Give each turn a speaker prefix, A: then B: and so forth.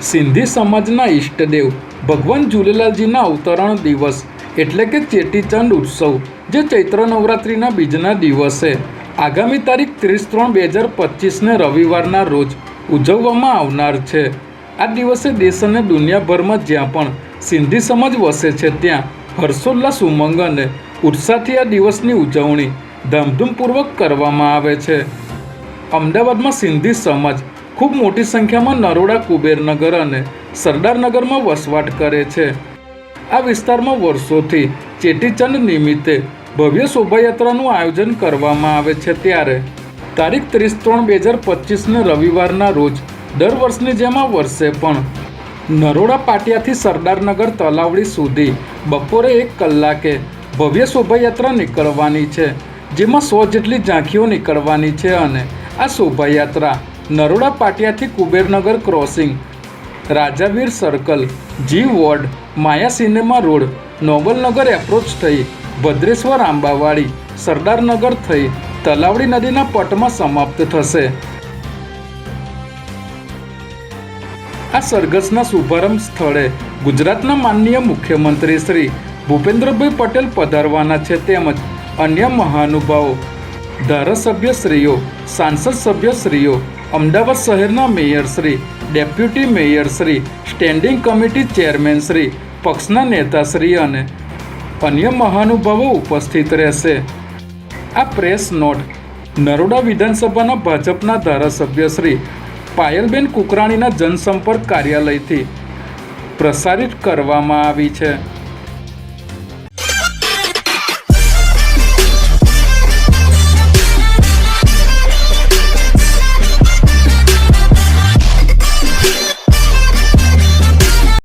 A: સિંધી સમાજના ઈષ્ટદેવ. ભગવાન ઝૂલેલાલજીના અવતરણ દિવસ એટલે કે ચેટીચંડ ઉત્સવ, જે ચૈત્ર નવરાત્રિના બીજના દિવસે. આગામી તારીખ ત્રીસ ત્રણ બે હજાર પચીસને રવિવારના રોજ ઉજવવામાં આવનાર છે. આ દિવસે દેશ અને દુનિયાભરમાં જ્યાં પણ સિંધી સમાજ વસે છે ત્યાં હર્ષોલ્લાસ, ઉમંગ અને ઉત્સાહથી આ દિવસની ઉજવણી ધામધૂમપૂર્વક કરવામાં આવે છે. અમદાવાદમાં સિંધી સમાજ ખૂબ મોટી સંખ્યામાં નરોડા કુબેરનગર અને સરદારનગરમાં વસવાટ કરે છે. આ વિસ્તારમાં વર્ષોથી ચેટીચંડ નિમિત્તે ભવ્ય શોભાયાત્રાનું આયોજન કરવામાં આવે છે ત્યારે તારીખ ત્રીસ ત્રણ બે હજાર પચીસને રવિવારના રોજ દર વર્ષની જેમ આ વર્ષે પણ નરોડા પાટિયાથી સરદારનગર તલાવડી સુધી બપોરે એક કલાકે ભવ્ય શોભાયાત્રા નીકળવાની છે, જેમાં સો જેટલી ઝાંખીઓ નીકળવાની છે અને આ શોભાયાત્રા Naroda પાટિયાથી Kubernagar crossing. Rajveer circle, G ward, Maya cinema road Noblenagar approach થઈ, ભદ્રેશ્વર આંબાવાડી, સરદારનગર થઈ, તલાવડી નદીના પટમાં સમાપ્ત થશે. આ સરઘસના શુભારંભ સ્થળે ગુજરાતના માનનીય મુખ્યમંત્રી શ્રી ભૂપેન્દ્રભાઈ પટેલ પધારવાના છે તેમજ અન્ય મહાનુભાવો, ધારાસભ્યશ્રીઓ, સાંસદ સભ્યશ્રીઓ અમદાવાદ શહેરના મેયરશ્રી ડેપ્યુટી મેયરશ્રી સ્ટેન્ડિંગ કમિટી ચેરમેનશ્રી પક્ષના નેતાશ્રી અને અન્ય મહાનુભાવો ઉપસ્થિત રહેશે. આ પ્રેસ નોટ નરોડા વિધાનસભાના ભાજપના ધારાસભ્ય શ્રી પાયલબેન કુકરાણીના જનસંપર્ક કાર્યાલયથી પ્રસારિત કરવામાં આવી છે.